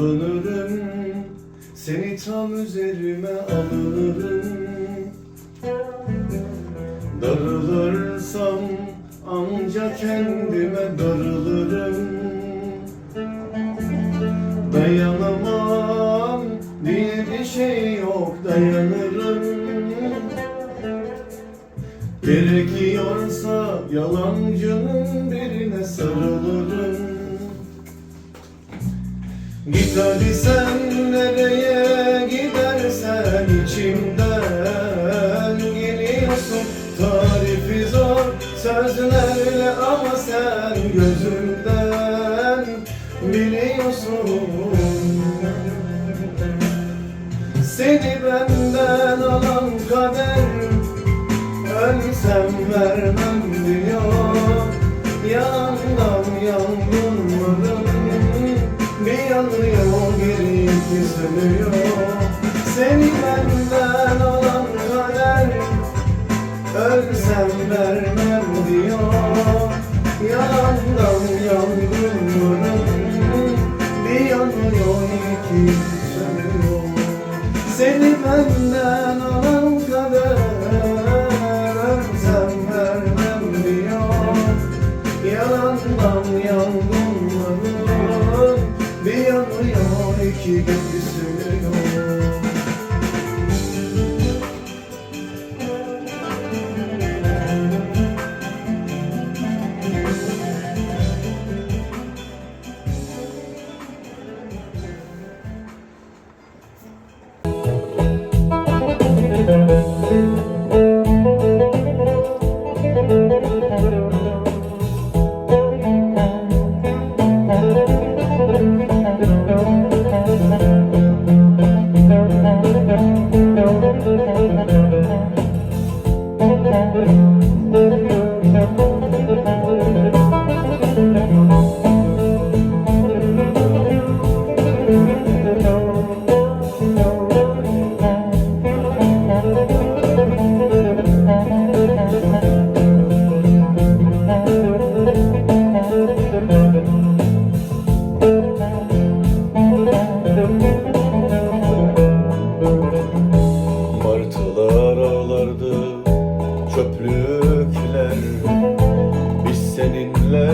Alınırım seni tam üzerime alınırım Darılırsam anca kendime darılırım. Dayanamam diye bir şey yok dayanırım. Gerekiyorsa yalancının nereye gidersen içimden geliyorsun. Tarifi zor sözlerle ama sen gözümden biliyorsun. Seni benden alan kader Ölsem vermem diyor. Yandan yangınlarım Bir yanıyor sönüyor Seni benden alan kader Ölsem vermem diyor. Yandan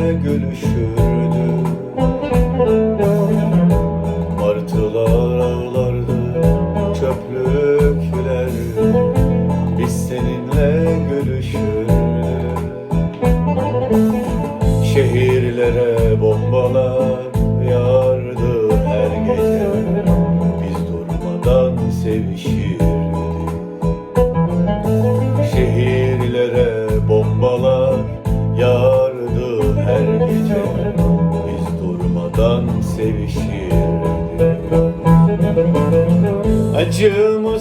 seninle gülüşürdük Martılar ağlardı çöplükler. Biz seninle gülüşürdük. Şehirlere bombalar yağardı her gece. Biz durmadan sevişirdik. Şehirlere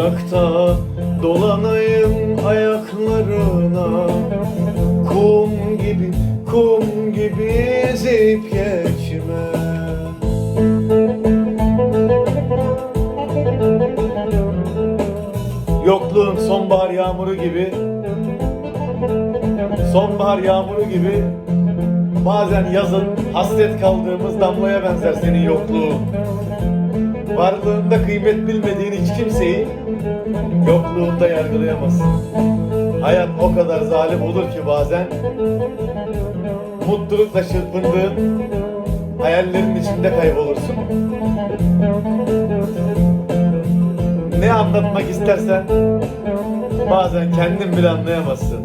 Bırak da dolanayım ayaklarına. Kum gibi, kum gibi ezip geçme. Yokluğun sonbahar yağmuru gibi Sonbahar yağmuru gibi Bazen yazın hasret kaldığımız damlaya benzer senin yokluğun. Varlığında kıymet bilmediğin hiç kimseyi Yokluğunda yargılayamazsın. Hayat o kadar zalim olur ki bazen. Mutlulukla çırpındığın Hayallerin içinde kaybolursun. Ne anlatmak istersen Bazen kendin bile anlayamazsın.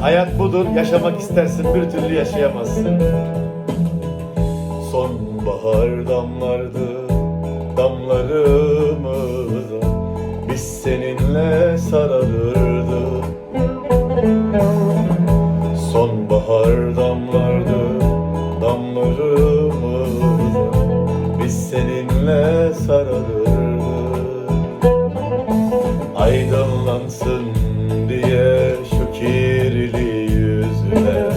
Hayat budur, yaşamak istersin bir türlü yaşayamazsın. Bahar damlardı sararırdık Aydınlansın diye şu kirli yüzüne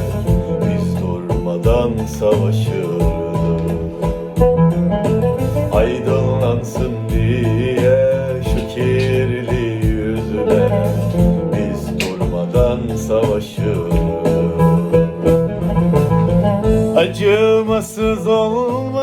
Biz durmadan savaşırdık Aydınlansın diye şu kirli yüzüne Biz durmadan savaşırdık Acımasız olma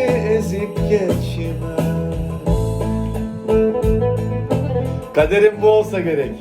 ezip geçme Kaderim bu olsa gerek